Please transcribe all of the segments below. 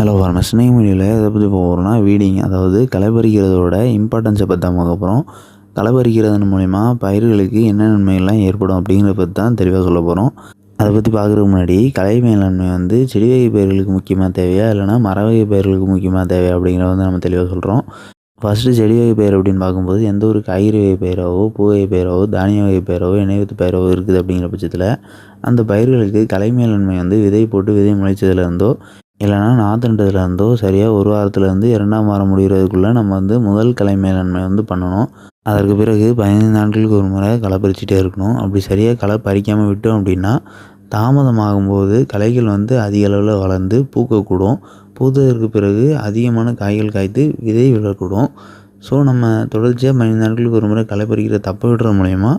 Hello ஃபார்மஸ் இன்னைக்கு மொழியில் இதை பற்றி போகிறோம்னா வீடிங் அதாவது களை பறிக்கிறதோட இம்பார்ட்டன்ஸை பற்றி தான் பார்க்க போகிறோம் களை பறிக்கிறதன் மூலிமா பயிர்களுக்கு என்ன நன்மைகள்லாம் ஏற்படும் அப்படிங்கிறத பற்றி தான் தெளிவாக சொல்ல போகிறோம் அதை பற்றி பார்க்குறதுக்கு முன்னாடி கலை மேலாண்மை வந்து செடி வகை பயிர்களுக்கு முக்கியமாக தேவையா? இல்லைனா மர வகை பயிர்களுக்கு முக்கியமாக தேவையா? அப்படிங்கிறத வந்து நம்ம தெளிவாக சொல்கிறோம் ஃபஸ்ட்டு செடி வகை பயிர் அப்படின்னு பார்க்கும்போது எந்த ஒரு காய்கறி வகை பயிராவோ பூ வகை தானிய வகை பயிராவோ இணையத்து வித்து இருக்குது அப்படிங்கிற பட்சத்தில் அந்த பயிர்களுக்கு கலை மேலாண்மை வந்து விதை போட்டு விதை முளைச்சதுலேருந்தோ இல்லைனா நாற்றுன்றதுல சரியாக ஒரு வாரத்துலேருந்து இரண்டாம் வாரம் முடிகிறதுக்குள்ளே நம்ம வந்து முதல் கலை மேலாண்மை வந்து பண்ணணும். அதற்கு பிறகு பதினைந்து நாட்களுக்கு ஒரு முறை களை பறிச்சுட்டே இருக்கணும். அப்படி சரியாக களை பறிக்காமல் விட்டோம் அப்படின்னா தாமதமாகும்போது களைகள் வந்து அதிக அளவில் வளர்ந்து பூக்கக்கூடும். பூத்ததற்கு பிறகு அதிகமான காய்கள் காய்த்து விதை விழக்கூடும் ஸோ நம்ம தொடர்ச்சியாக பதினைந்து நாட்களுக்கு ஒரு முறை களை பறிக்கிற தப்பை விடுற மூலயமா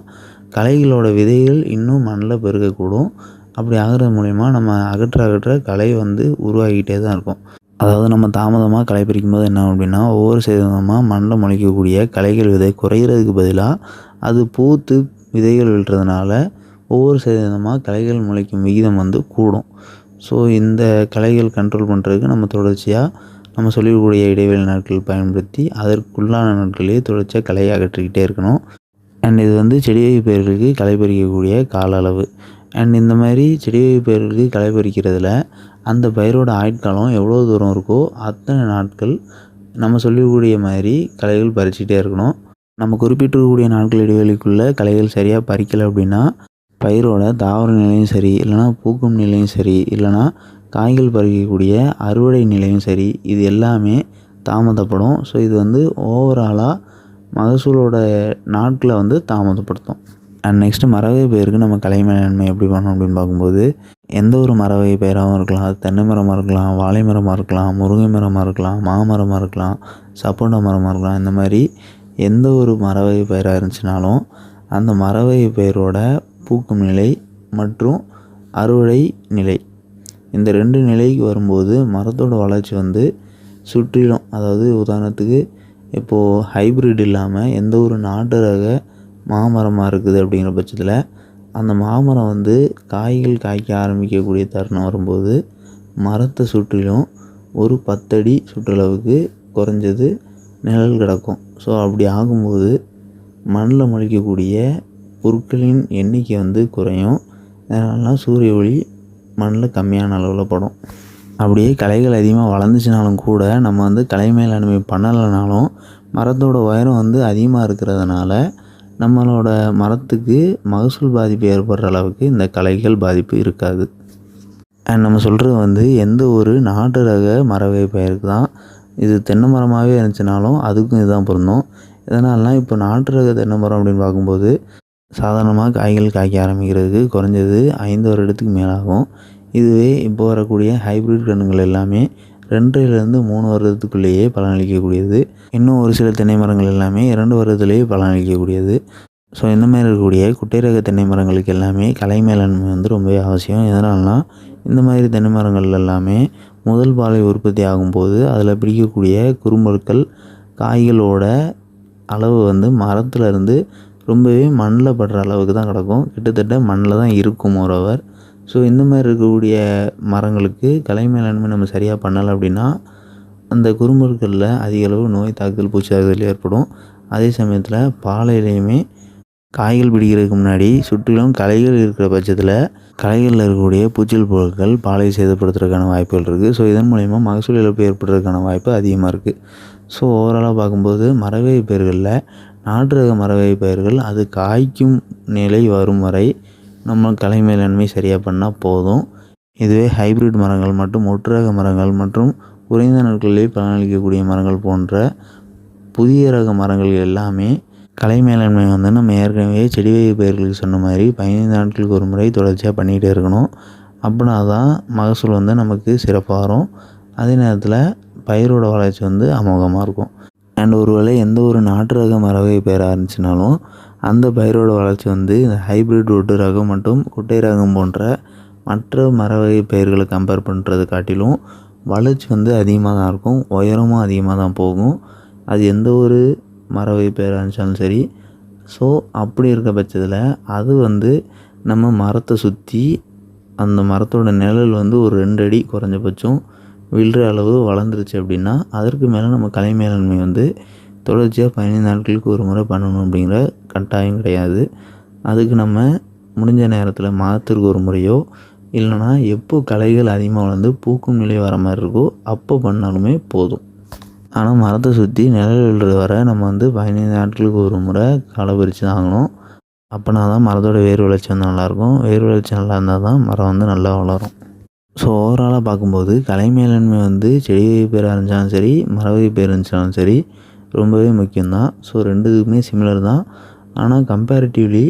களைகளோட விதைகள் இன்னும் மண்ணில் பெருகக்கூடும். அப்படி ஆகிறது மூலிமா நம்ம அகற்ற அகற்ற கலை வந்து உருவாகிக்கிட்டே தான் இருக்கும். அதாவது நம்ம தாமதமாக களை பறிக்கும் போது என்ன அப்படின்னா ஒவ்வொரு சேதமாக மண்ணில் முளைக்கக்கூடிய களைகள் விதை குறைகிறதுக்கு பதிலாக அது பூத்து விதைகள் விழுறதுனால ஒவ்வொரு சேதமாக களைகள் முளைக்கும் விகிதம் வந்து கூடும். ஸோ இந்த களைகள் கண்ட்ரோல் பண்ணுறதுக்கு நம்ம தொடர்ச்சியாக நம்ம சொல்லக்கூடிய இடைவெளி நாட்கள் பயன்படுத்தி அதற்குள்ளான நாட்களே தொடர்ச்சியாக களையை அகற்றிக்கிட்டே இருக்கணும். அண்ட் இது வந்து செடி பயிர்களுக்கு களை பறிக்கக்கூடிய கால அளவு. அண்ட் இந்த மாதிரி செடி பயிர்களுக்கு களை பறிக்கிறதுல அந்த பயிரோட ஆயுட்காலம் எவ்வளோ தூரம் இருக்கோ அத்தனை நாட்கள் நம்ம சொல்லக்கூடிய மாதிரி களைகள் பறிச்சுட்டே இருக்கணும். நம்ம குறிப்பிட்டிருக்கக்கூடிய நாட்கள் இடைவெளிக்குள்ளே களைகள் சரியாக பறிக்கலை அப்படின்னா பயிரோட தாவர நிலையும் சரி இல்லைனா பூக்கும் நிலையும் சரி இல்லைனா காய்கள் பறிக்கக்கூடிய அறுவடை நிலையும் சரி இது எல்லாமே தாமதப்படும். ஸோ இது வந்து ஓவராலாக மகசூலோட நாட்களை வந்து தாமதப்படுத்தும். அண்ட் நெக்ஸ்ட்டு மரவகை பயிருக்கு நம்ம கலை மேலாண்மை எப்படி பண்ணணும் அப்படின்னு பார்க்கும்போது எந்த ஒரு மரவகை பயிராகவும் இருக்கலாம். அது தென்னை மரமாக இருக்கலாம் வாழை மரமாக இருக்கலாம் முருங்கை மரமாக இருக்கலாம் மாமரமாக இருக்கலாம் சப்போட்டா மரமாக இருக்கலாம். இந்த மாதிரி எந்த ஒரு மரவகை பயிராக இருந்துச்சுனாலும் அந்த மரவகை பயிரோட பூக்கும் நிலை மற்றும் அறுவடை நிலை. இந்த ரெண்டு நிலைக்கு வரும்போது மரத்தோட வளர்ச்சி வந்து சுற்றிலும் அதாவது உதாரணத்துக்கு இப்போது ஹைப்ரிட் இல்லாமல் எந்த ஒரு நாட்டு ரக மாமரமாக இருக்குது அப்படிங்கிற பட்சத்தில் அந்த மாமரம் வந்து காய்கள் காய்க்க ஆரம்பிக்கக்கூடிய தருணம் வரும்போது மரத்தை சுற்றிலும் ஒரு பத்தடி சுற்றளவுக்கு குறைஞ்சது நிழல் கிடக்கும். ஸோ அப்படி ஆகும்போது மண்ணில் முளைக்கக்கூடிய பொருட்களின் எண்ணிக்கை வந்து குறையும். அதனாலலாம் சூரிய ஒளி மண்ணில் கம்மியான அளவில் படும். அப்படியே களைகள் அதிகமாக வளர்ந்துச்சுனாலும் கூட நம்ம வந்து கலை மேலாண்மை பண்ணலைனாலும் மரத்தோட உயரம் வந்து அதிகமாக இருக்கிறதுனால நம்மளோட மரத்துக்கு மகசூல் பாதிப்பு ஏற்படுற அளவுக்கு இந்த களைகள் பாதிப்பு இருக்காது. அண்ட் நம்ம சொல்கிறது வந்து எந்த ஒரு நாட்டு ரக மரவகை பயிருக்கு தான் இது தென்னை மரமாகவே இருந்துச்சுனாலும் அதுக்கும் இதுதான் பொருந்தும். இதனாலலாம் இப்போ நாட்டு ரக தென்னை மரம் அப்படின்னு பார்க்கும்போது சாதாரணமாக காய்கள் காய்க்க ஆரம்பிக்கிறதுக்கு குறைஞ்சது ஐந்து வருடத்துக்கு மேலாகும். இதுவே இப்போ வரக்கூடிய ஹைப்ரிட் கன்றுகள் எல்லாமே ரெண்டுலேருந்து மூணு வருடத்துக்குள்ளேயே பலன் அளிக்கக்கூடியது இன்னும் ஒரு சில தென்னை மரங்கள் எல்லாமே இரண்டு வருடத்துலேயே பலன் அளிக்கக்கூடியது ஸோ இந்த மாதிரி இருக்கக்கூடிய குட்டை ரக தென்னை மரங்களுக்கு எல்லாமே கலை மேலாண்மை வந்து ரொம்பவே அவசியம். எதனால்னா இந்த மாதிரி தென்னை மரங்கள் எல்லாமே முதல் பாலை உற்பத்தி ஆகும்போது அதில் பிடிக்கக்கூடிய குறும்பொருட்கள் காய்களோட அளவு வந்து மரத்தில் இருந்து ரொம்பவே மண்ணில் படுற அளவுக்கு தான் கிடக்கும். கிட்டத்தட்ட மண்ணில் தான் இருக்கும் ஒருவர் ஸோ இந்த மாதிரி இருக்கக்கூடிய மரங்களுக்கு கலை மேலாண்மை நம்ம சரியாக பண்ணலை அப்படின்னா அந்த குறும்பொருட்களில் அதிக அளவு நோய் தாக்குதல் பூச்சி தாக்குதல் ஏற்படும். அதே சமயத்தில் பாலையிலையுமே காய்கள் பிடிக்கிறதுக்கு முன்னாடி சுற்றிலும் களைகள் இருக்கிற பட்சத்தில் களைகளில் இருக்கக்கூடிய பூச்சில் பொருட்கள் பாலை சேதப்படுத்துறதுக்கான வாய்ப்புகள் இருக்குது ஸோ இதன் மூலயமா மகசூல் இழப்பு ஏற்படுறதுக்கான வாய்ப்பு அதிகமாக இருக்குது ஸோ ஓவராலாக பார்க்கும்போது மரவகை பயிர்களில் நாட்டு ரக மரவகை பயிர்கள் அது காய்க்கும் நிலை வரும் வரை நம்ம கலை மேலாண்மை சரியாக பண்ணால் போதும். இதுவே ஹைப்ரிட் மரங்கள் மற்றும் ஒட்டுரக மரங்கள் மற்றும் குறைந்த நாட்களிலே பலனளிக்கக்கூடிய மரங்கள் போன்ற புதிய ரக மரங்கள் எல்லாமே கலை மேலாண்மை வந்து நம்ம ஏற்கனவே செடி வகை பயிர்களுக்கு சொன்ன மாதிரி பதினைந்து நாட்களுக்கு ஒரு முறை தொடர்ச்சியாக பண்ணிகிட்டே இருக்கணும். அப்படின்னா தான் மகசூல் வந்து நமக்கு சிறப்பாக வரும் அதே நேரத்தில் பயிரோட வளர்ச்சி வந்து அமோகமாக இருக்கும். அண்ட் ஒருவேளை எந்த ஒரு நாட்டு ரக மரவகை பெற இருந்துச்சுனாலும் அந்த பயிரோட வளர்ச்சி வந்து இந்த ஹைப்ரிட் ஒட்டு ரகம் மற்றும் குட்டை ரகம் போன்ற மற்ற மரவகை பயிர்களை கம்பேர் பண்ணுறது காட்டிலும் வளர்ச்சி வந்து அதிகமாக தான் இருக்கும் உயரமும் அதிகமாக தான் போகும். அது எந்த ஒரு மரவகை பயிராக இருந்துச்சாலும் சரி. ஸோ அப்படி இருக்க பட்சத்தில் அது வந்து நம்ம மரத்தை சுற்றி அந்த மரத்தோட நிழல் வந்து ஒரு ரெண்டு அடி குறைஞ்சபட்சம். விழுற அளவு வளர்ந்துருச்சு அப்படின்னா அதற்கு மேலே நம்ம கலை மேலாண்மை வந்து தொடர்ச்சியாக பதினைந்து நாட்களுக்கு ஒரு முறை பண்ணணும் அப்படிங்கிற கட்டாயம் கிடையாது. அதுக்கு நம்ம முடிஞ்ச நேரத்தில் மாதத்திற்கு ஒரு முறையோ இல்லைனா எப்போ கலைகள் அதிகமாக வளர்ந்து பூக்கும் நிலை வர மாதிரி இருக்கோ அப்போ பண்ணாலுமே போதும். ஆனால் மரத்தை சுற்றி நிழல் விழுறது வரை நம்ம வந்து பதினைந்து நாட்களுக்கு ஒரு முறை களை பறித்து தான் ஆகணும். அப்போனா தான் மரத்தோட வேர் வளர்ச்சி வந்து நல்லாயிருக்கும் வேர் வளர்ச்சி நல்லா இருந்தால் தான் மரம் வந்து நல்லா வளரும். ஸோ ஓவராலாக பார்க்கும்போது கலை மேலாண்மை வந்து செடி பேராக இருந்தாலும் சரி மரவகை பேர் இருந்துச்சாலும் சரி ரொம்பவே முக்கியம்தான். ஸோ ரெண்டுத்துக்குமே சிமிலர் தான். ஆனால் கம்பேரிட்டிவ்லி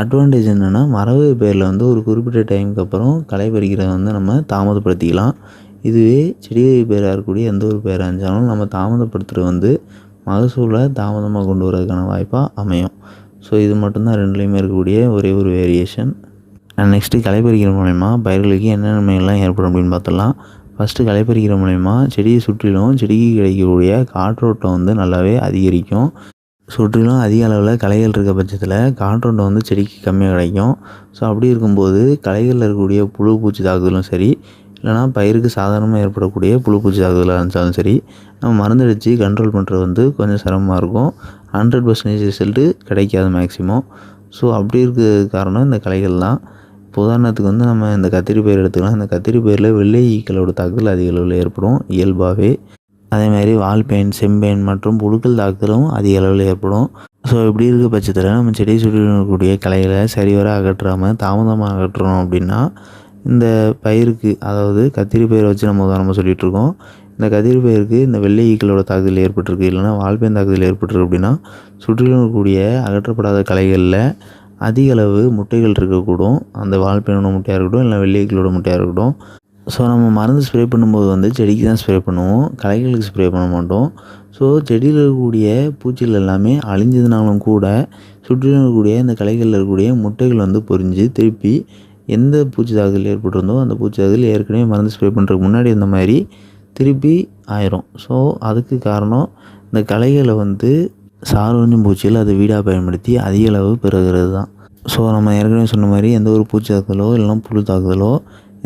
அட்வான்டேஜ் என்னென்னா மரவகை பேரில் வந்து ஒரு குறிப்பிட்ட டைமுக்கு அப்புறம் களை பறிக்கிறத வந்து நம்ம தாமதப்படுத்திக்கலாம். இதுவே செடி வகை பேராக இருக்கக்கூடிய எந்த ஒரு பேராக இருந்தாலும் நம்ம தாமதப்படுத்துகிறது வந்து மகசூலை தாமதமாக கொண்டு வரதுக்கான வாய்ப்பாக அமையும். ஸோ இது மட்டும்தான் ரெண்டுலேயுமே இருக்கக்கூடிய ஒரே ஒரு வேரியேஷன் நெக்ஸ்ட்டு களை பறிக்கிற மூலயமா பயிர்களுக்கு என்ன நன்மைகள்லாம் ஏற்படும் அப்படின்னு பார்த்தலாம் ஃபஸ்ட்டு களை பறிக்கிற மூலயமா செடியை சுற்றிலும் செடிக்கு கிடைக்கக்கூடிய காற்றோட்டம் வந்து நல்லாவே அதிகரிக்கும். சுற்றிலும் அதிக அளவில் களைகள் இருக்க பட்சத்தில் காற்றோட்டம் வந்து செடிக்கு கம்மியாக கிடைக்கும். ஸோ அப்படி இருக்கும்போது களைகளில் இருக்கக்கூடிய புழு பூச்சி தாக்குதலும் சரி இல்லைனா பயிருக்கு சாதாரணமாக ஏற்படக்கூடிய புழு பூச்சி தாக்குதலாக இருந்தாலும் சரி நம்ம மருந்தடித்து கண்ட்ரோல் பண்ணுறது வந்து கொஞ்சம் சிரமமாக இருக்கும். ஹண்ட்ரட் பர்சன்டேஜ் ரிசல்ட்டு கிடைக்காது மேக்ஸிமம் ஸோ அப்படி இருக்கிறது காரணம் இந்த களைகள் தான் இப்போ உதாரணத்துக்கு வந்து நம்ம இந்த கத்திரி பயிர் எடுத்துக்கலாம். இந்த கத்திரி பயிரில் வெள்ளை ஈக்களோட தாக்குதல் அதிக அளவில் ஏற்படும். இயல்பாகவே அதேமாதிரி வால்பெயின் செம்பெயின் மற்றும் புழுக்கள் தாக்குதலும் அதிக அளவில் ஏற்படும். ஸோ இப்படி இருக்க பட்சத்தில் நம்ம செடி சுற்றி இருக்கக்கூடிய கலைகளை சரிவர அகற்றாமல் தாமதமாக அகற்றுறோம் அப்படின்னா இந்த பயிருக்கு அதாவது கத்திரி பயிர் வச்சு நம்ம உதாரணமாக சொல்லிகிட்டு இருக்கோம். இந்த கத்திரி பயிருக்கு இந்த வெள்ளை ஈக்களோட தாக்குதல் ஏற்பட்டிருக்கு. இல்லைனா வால்பெயின் தாக்குதல் ஏற்பட்டிருக்கு அப்படின்னா சுற்றிலும் இருக்கக்கூடிய அகற்றப்படாத கலைகளில் அதிக அளவு முட்டைகள் இருக்கக்கூடும். அந்த வால்பெயினோட முட்டையாக இருக்கட்டும் இல்லை வெள்ளிக்களோட முட்டையாக இருக்கட்டும். ஸோ நம்ம மருந்து ஸ்ப்ரே பண்ணும்போது வந்து செடிக்கு தான் ஸ்ப்ரே பண்ணுவோம். களைகளுக்கு ஸ்ப்ரே பண்ண மாட்டோம். ஸோ செடியில் இருக்கக்கூடிய பூச்சிகள் எல்லாமே அழிஞ்சதுனாலும் கூட சுற்றிலும் இருக்கக்கூடிய இந்த களைகளில் இருக்கக்கூடிய முட்டைகள் வந்து பொரிஞ்சு திருப்பி எந்த பூச்சி தாக்குதல் ஏற்பட்டிருந்தோ அந்த பூச்சி தாக்குதல் ஏற்கனவே மருந்து ஸ்ப்ரே பண்ணுறதுக்கு முன்னாடி இந்த மாதிரி திருப்பி ஆயிரும். ஸோ அதுக்கு காரணம் இந்த களைகளை வந்து சாரோஞ்சும் பூச்சிகள் அதை வீடாக பயன்படுத்தி அதிக அளவு பெறுகிறது தான். ஸோ நம்ம ஏற்கனவே சொன்ன மாதிரி எந்த ஒரு பூச்சி தாக்குதலோ இல்லைனா புழு தாக்குதலோ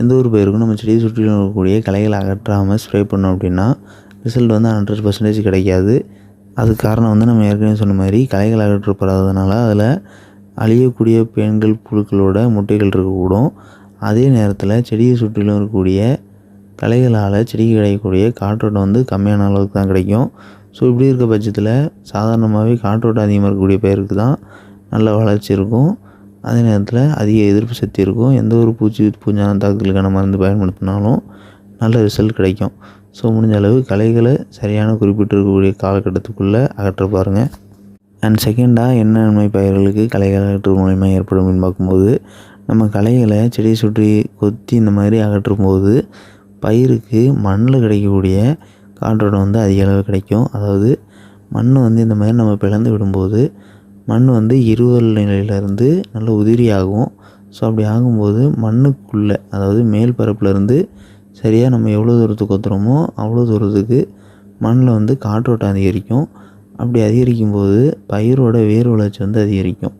எந்த ஒரு பயிருக்கும் நம்ம செடியை சுற்றிலும் இருக்கக்கூடிய கலைகளை அகற்றாமல் ஸ்ப்ரே பண்ணோம் அப்படின்னா ரிசல்ட் வந்து ஹண்ட்ரட் பர்சன்டேஜ் கிடைக்காது. அது காரணம் வந்து நம்ம ஏற்கனவே சொன்ன மாதிரி களைகள் அகற்றப்படாததுனால அதில் அழியக்கூடிய பெண்கள் புழுக்களோட முட்டைகள் இருக்கக்கூடும். அதே நேரத்தில் செடியை சுற்றிலும் இருக்கக்கூடிய களைகளால் செடிக்கு கிடைக்கக்கூடிய காற்றோட்டம் வந்து கம்மியான அளவுக்கு தான் கிடைக்கும். ஸோ இப்படி இருக்க பட்சத்தில் சாதாரணமாகவே காற்றோட்டம் அதிகமாக இருக்கக்கூடிய பயிருக்கு தான் நல்ல வளர்ச்சி இருக்கும். அதே நேரத்தில் அதிக எதிர்ப்பு சக்தி இருக்கும். எந்த ஒரு பூச்சி பூஞ்சான தாக்குதலுக்கான மருந்து பயன்படுத்தினாலும் நல்ல ரிசல்ட் கிடைக்கும். ஸோ முடிஞ்ச அளவு களைகளை சரியான குறிப்பிட்டிருக்கக்கூடிய காலகட்டத்துக்குள்ளே அகற்ற பாருங்கள் அண்ட் செகண்டாக என்ன நன்மை பயிர்களுக்கு களைகள் அகற்று மூலயமா ஏற்படும் அப்படின்னு பார்க்கும்போது நம்ம களைகளை செடியை சுற்றி கொத்தி இந்த மாதிரி அகற்றும் போது பயிருக்கு மண்ணில் கிடைக்கக்கூடிய காற்றோட்டம் வந்து அதிக அளவு கிடைக்கும். அதாவது மண் வந்து இந்த மாதிரி நம்ம பிளந்து விடும்போது மண் வந்து இருவல் நிலையிலேருந்து நல்ல உதிரியாகும். ஸோ அப்படி ஆகும்போது மண்ணுக்குள்ளே அதாவது மேல் பரப்புலேருந்து சரியாக நம்ம எவ்வளோ தூரத்துக்கு கொத்துறோமோ அவ்வளோ தூரத்துக்கு மண்ணில் வந்து காற்றோட்டம் அதிகரிக்கும். அப்படி அதிகரிக்கும் போது பயிரோட வேர் வளர்ச்சி வந்து அதிகரிக்கும்.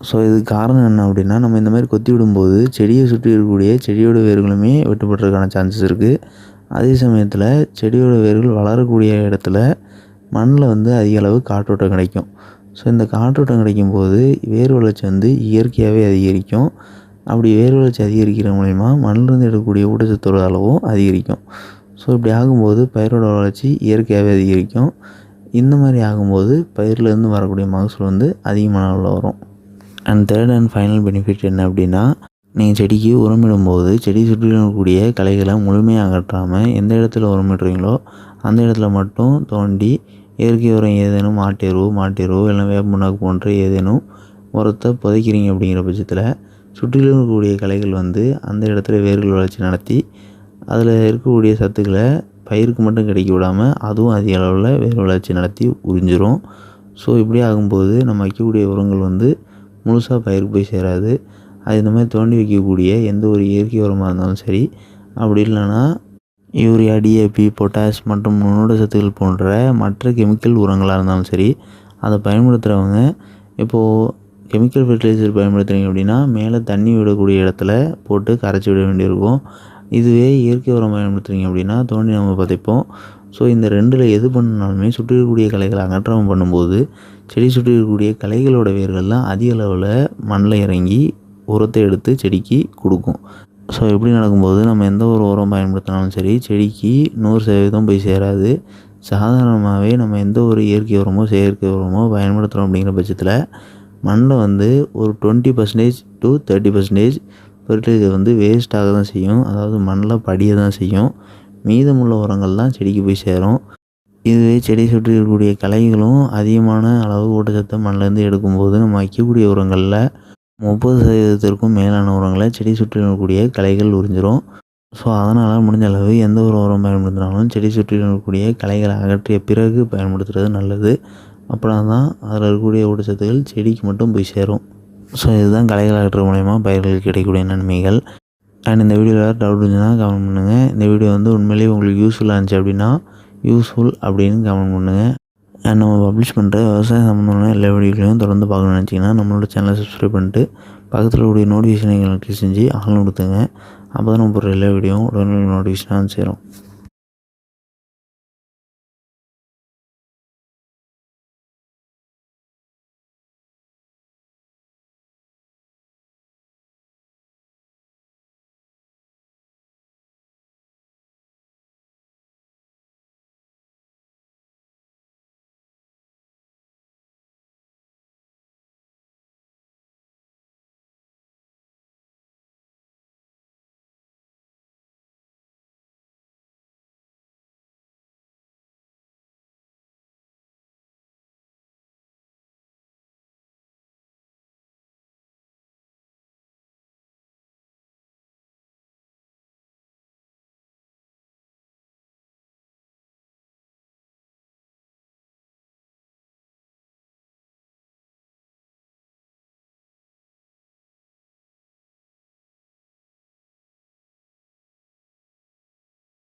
ஸோ இதுக்கு காரணம் என்ன அப்படின்னா நம்ம இந்த மாதிரி கொத்தி விடும்போது செடியை சுற்றி இருக்கக்கூடிய செடியோட வேர்களுமே வெட்டுப்படுறதுக்கான சான்சஸ் இருக்குது அதே சமயத்தில் செடியோட வேர்கள் வளரக்கூடிய இடத்துல மண்ணில் வந்து அதிக அளவு காற்றோட்டம் கிடைக்கும். ஸோ இந்த காற்றோட்டம் கிடைக்கும் போது வேர் வளர்ச்சி வந்து இயற்கையாகவே அதிகரிக்கும். அப்படி வேர் வளர்ச்சி அதிகரிக்கிற மூலிமா மண்ணிலிருந்து எடுக்கக்கூடிய ஊட்டச்சத்தோட அளவும் அதிகரிக்கும். ஸோ இப்படி ஆகும்போது பயிரோட வளர்ச்சி இயற்கையாகவே அதிகரிக்கும். இந்த மாதிரி ஆகும்போது பயிர்லேருந்து வரக்கூடிய மகசூல் வந்து அதிகமான அளவில் வரும். And third and final benefit என்ன அப்படின்னா நீங்கள் செடிக்கு உரமிடும்போது செடி சுற்றிலும் இருக்கக்கூடிய முழுமையாக அகற்றாமல் எந்த இடத்துல உரமிடுறீங்களோ அந்த இடத்துல மட்டும் தோண்டி இயற்கை உரம் ஏதேனும் மாட்டெருவு மாட்டெருவு இல்லை வேப்பமுன்னாக்கு போன்ற ஏதேனும் உரத்தை புதைக்கிறீங்க அப்படிங்கிற பட்சத்தில் சுற்றிலும் இருக்கக்கூடிய கலைகள் வந்து அந்த இடத்துல வேர்கள் வளர்ச்சி நடத்தி அதில் இருக்கக்கூடிய சத்துக்களை பயிருக்கு மட்டும் கிடைக்க விடாமல் அதுவும் அதிக அளவில் வேர் வளர்ச்சி நடத்தி உறிஞ்சிரும். ஸோ இப்படி ஆகும்போது நம்ம வைக்கக்கூடிய உரங்கள் வந்து முழுசாக பயிருக்கு போய் சேராது. அது இந்த மாதிரி தோண்டி வைக்கக்கூடிய எந்த ஒரு இயற்கை உரமாக இருந்தாலும் சரி அப்படி இல்லைன்னா யூரியா டிஏபி பொட்டாஷ் மற்றும் நுண்ணோட சத்துக்கள் போன்ற மற்ற கெமிக்கல் உரங்களாக இருந்தாலும் சரி அதை பயன்படுத்துகிறவங்க இப்போது கெமிக்கல் ஃபெர்டிலைசர் பயன்படுத்துகிறீங்க அப்படின்னா மேலே தண்ணி விடக்கூடிய இடத்துல போட்டு கரைச்சி விட வேண்டியிருக்கும். இதுவே இயற்கை உரம் பயன்படுத்துகிறீங்க அப்படின்னா தோண்டி நம்ம பதைப்போம். ஸோ இந்த ரெண்டில் எது பண்ணாலுமே சுற்றி இருக்கக்கூடிய கலைகளை அகற்றம் பண்ணும்போது செடி சுற்றி இருக்கக்கூடிய களைகளோட வேர்கள்லாம் அதிக அளவில் மண்ணில் இறங்கி உரத்தை எடுத்து செடிக்கு கொடுக்கும். ஸோ இப்படி நடக்கும்போது நம்ம எந்த ஒரு உரம் பயன்படுத்தினாலும் சரி செடிக்கு நூறு சதவீதம் போய் சேராது. சாதாரணமாகவே நம்ம எந்த ஒரு இயற்கை உரமோ செயற்கை உரமோ பயன்படுத்துகிறோம் அப்படிங்கிற பட்சத்தில் மண்ணில் வந்து ஒரு twenty percentage to thirty percentage fertiliser வந்து வேஸ்ட்டாக தான் செய்யும். அதாவது மண்ணில் படிய தான் செய்யும். மீதமுள்ள உரங்கள் தான் செடிக்கு போய் சேரும். இதுவே செடி சுற்றி இருக்கக்கூடிய களைகளும் அதிகமான அளவு ஊட்டச்சத்தை மண்ணிலேருந்து எடுக்கும்போது நம்ம வைக்கக்கூடிய உரங்களில் முப்பது சதவீதத்திற்கும் மேலான உரங்களை செடி சுற்றிலும் இருக்கக்கூடிய களைகள் உறிஞ்சிரும். ஸோ அதனால் முடிஞ்ச அளவு எந்த ஒரு உரம் பயன்படுத்தினாலும் செடி சுற்றிலும் இருக்கக்கூடிய களைகளை அகற்றிய பிறகு பயன்படுத்துகிறது நல்லது. அப்புறம் தான் அதில் இருக்கக்கூடிய ஊட்டச்சத்துக்கள் செடிக்கு மட்டும் போய் சேரும். ஸோ இதுதான் களைகள் அகற்ற மூலயமா பயிர்களுக்கு கிடைக்கக்கூடிய நன்மைகள். அண்ட் இந்த வீடியோவில் டவுட் இருந்துச்சுன்னா கமெண்ட் பண்ணுங்கள் இந்த வீடியோ வந்து உண்மையிலேயே உங்களுக்கு யூஸ்ஃபுல்லாக இருந்துச்சு அப்படின்னா யூஸ்ஃபுல் அப்படின்னு கமெண்ட் பண்ணுங்கள் நம்ம பப்ளிஷ் பண்ணுற விவசாய சம்மந்தமான எல்லா வீடியோக்களையும் தொடர்ந்து பார்க்கணும்னு நினச்சிங்கன்னா நம்மளோட சேனலை சப்ஸ்கிரைப் பண்ணிட்டு பக்கத்தில் உடைய நோட்டிஃபிகேஷனை கிளிக் செஞ்சு ஆளும் கொடுத்துங்க அப்போ தான் நம்ம போடுற எல்லா வீடியோவும் உடனே நோட்டிஃபிகேஷனாக சேரும்.